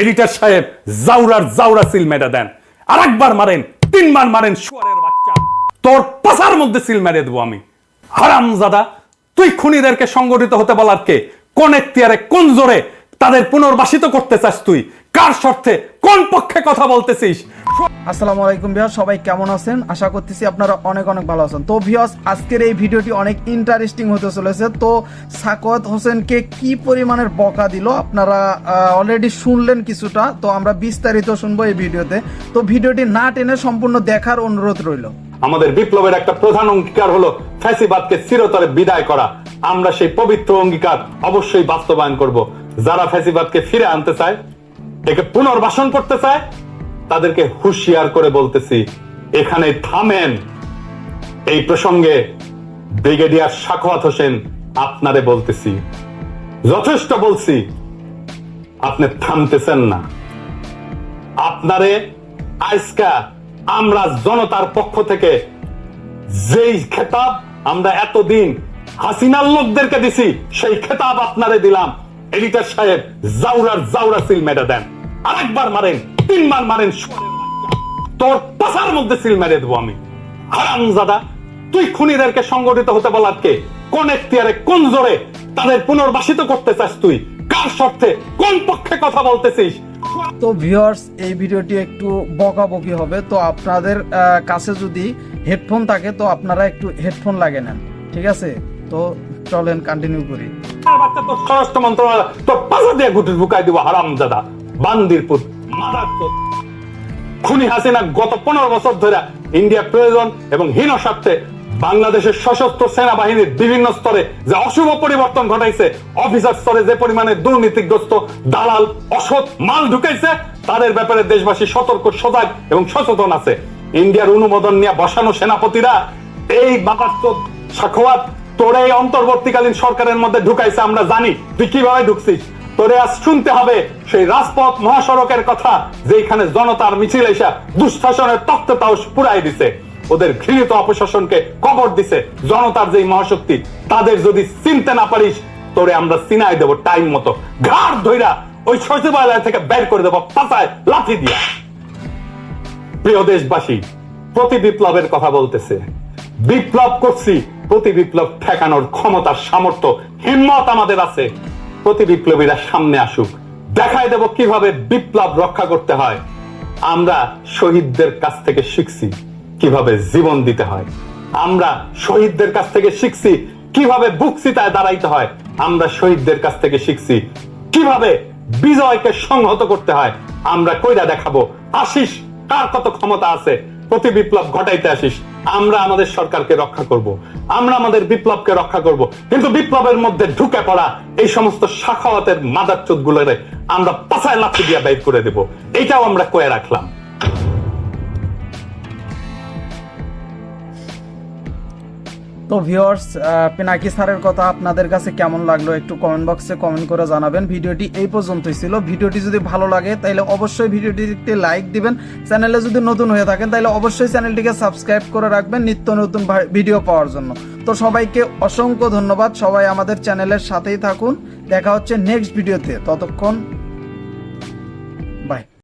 Editor সাহেব, জাউরার জাউরা seal মেরে দেন। আর একবার মারেন, তিনবার মারেন, শুয়ারের বাচ্চা। তোর পাশার মধ্যে সিল মেরে দেবো আমি। হারামজাদা, তুই খুনিদেরকে সংগঠিত হতে বলার কে? কোন এখতিয়ারে, কোন জোরে তাদের পুনর্বাসিত করতে চাস তুই? কার স্বার্থে কোন পক্ষে কথা বলতেছিস? আসসালামু আলাইকুম ভিউয়ার সবাই কেমন আছেন? আশা করতেছি আপনারা অনেক অনেক ভালো আছেন। তো ভিউয়ার্স আজকের এই ভিডিওটি অনেক ইন্টারেস্টিং হতে চলেছে। তো সাকওয়াত হোসেনকে কি পরিমাণের বকা দিল? আপনারা অলরেডি শুনলেন কিছুটা। তো আমরা বিস্তারিত শুনব এই ভিডিওতে। তো ভিডিওটি না টেনে সম্পূর্ণ দেখার অনুরোধ রইল। আমাদের বিপ্লবের একটা প্রধান অঙ্গীকার হলো ফ্যাসিবাদকে চিরতরে বিদায় করা। আমরা সেই পবিত্র অঙ্গীকার অবশ্যই বাস্তবায়ন করব। যারা ফ্যাসিবাদকে ফিরে আনতে চায় একে পুনর্বাসন করতে চায়, তাদেরকে হুঁশিয়ার করে বলতেছি, এখানে থামেন। এই প্রসঙ্গে ব্রিগেডিয়ার সাখওয়াত হোসেন আপনারে বলতেছি, যথেষ্ট বলছি, আপনি থামতেছেন না। আপনারে আজকা আমরা জনতার পক্ষ থেকে যেই খেতাব আমরা এতদিন হাসিনার লোকদেরকে দিছি, সেই খেতাব আপনারে দিলাম। এডিটার সাহেব, জাউরার জাউরা সিল মেরে দেন। আরেকবার মারেন তিনবার মারেন। তোর পাশার মধ্যে সিল মেরে দেবো আমি। হারামজাদা তুই খুনিদেরকে সংগঠিত হতে বলার কে? কোন এখতিয়ারে কোন জোরে তাদের পুনর্বাসিত করতে চাস তুই? কার স্বার্থে কোন পক্ষে কথা বলতেছিস? তো ভিউয়ার্স এই ভিডিওটি একটু বকাবকি হবে। তো আপনাদের কাছে যদি হেডফোন থাকে তো আপনারা একটু হেডফোন লাগে নেন। ঠিক আছে? তো চলেন কন্টিনিউ করি। তোর স্বরাষ্ট্র মন্ত্রণালয় তোর পাশা দিয়ে গুটি ঢুকাই দিব হারাম দাদা বান্দির পুত খুনি হাসিনা গত পনেরো বছর ধরে ইন্ডিয়া প্রয়োজন এবং হীন স্বার্থে বাংলাদেশের সশস্ত্র সেনাবাহিনীর বিভিন্ন স্তরে যে অশুভ পরিবর্তন ঘটাইছে, অফিসার স্তরে যে পরিমাণে দুর্নীতিগ্রস্ত, দালাল, অসৎ মাল ঢুকাইছে, তাদের ব্যাপারে দেশবাসী সতর্ক, সজাগ এবং সচেতন আছে। ইন্ডিয়ার অনুমোদন নিয়ে বসানো সেনাপতিরা এই বাকাস্ত সাখওয়াত তোর এই অন্তর্বর্তীকালীন সরকারের মধ্যে ঢুকাইছে, আমরা জানি। তুই কীভাবে ঢুকছিস? তোরে আজ শুনতে হবে সেই রাজপথ মহাসড়কের কথা যেখানে জনতার মিছিল এসা দুঃশাসনের তত্ত্ব তাও পুরাই দিছে। ওদের ঘৃণিত অপশাসনকে কবর দিছে জনতার যেই মহাশক্তি। তাদের যদি চিনতে না পারিস, তোরে আমরা চিনাই দেব টাইম মতো। ঘাড় ধইরা ওই সচিবালয় থেকে বের করে দেবো পাতায় লাঠি দিয়া। প্রিয় দেশবাসী, প্রতি বিপ্লবের কথা বলতেছে। বিপ্লব করছি, প্রতি বিপ্লব ঠেকানোর ক্ষমতা সামর্থ্য, হিম্মত আমাদের আছে। প্রতি বিপ্লবীরা সামনে আসুক। দেখায় দেব কীভাবে বিপ্লব রক্ষা করতে হয়। আমরা শহীদদের কাছ থেকে শিখছি কীভাবে জীবন দিতে হয়। আমরা শহীদদের কাছ থেকে শিখছি কীভাবে বুকসিতায় দাঁড়াইতে হয়। আমরা শহীদদের কাছ থেকে শিখছি কীভাবে বিজয়কে সংহত করতে হয়। আমরা কইরা দেখাবো, আশিস, কার কত ক্ষমতা আছে? প্রতি বিপ্লব ঘটাইতে আসিস, আমরা আমাদের সরকারকে রক্ষা করব। আমরা আমাদের বিপ্লবকে রক্ষা করব। কিন্তু বিপ্লবের মধ্যে ঢুকে পড়া এই সমস্ত শাখাওয়াতের মাদার চোখ আমরা পাশায় লাফি দিয়া বাইর করে দেব এটাও আমরা কয়ে রাখলাম তো ভিউয়ার্স পিনাকি স্যারের কথা আপনাদের কাছে কেমন লাগল একটু কমেন্ট বক্সে কমেন্ট করে জানাবেন। ভিডিওটি এই পর্যন্তই ছিল। ভিডিওটি যদি ভালো লাগে তাহলে অবশ্যই ভিডিওটি ভিডিওটিতে লাইক দিবেন। চ্যানেলে যদি নতুন হয়ে থাকেন তাহলে অবশ্যই চ্যানেলটিকে সাবস্ক্রাইব করে রাখবেন নিত্য নতুন ভিডিও পাওয়ার জন্য। তো সবাইকে অসংখ্য ধন্যবাদ। সবাই আমাদের চ্যানেলের সাথেই থাকুন। দেখা হচ্ছে নেক্সট ভিডিওতে ততক্ষণ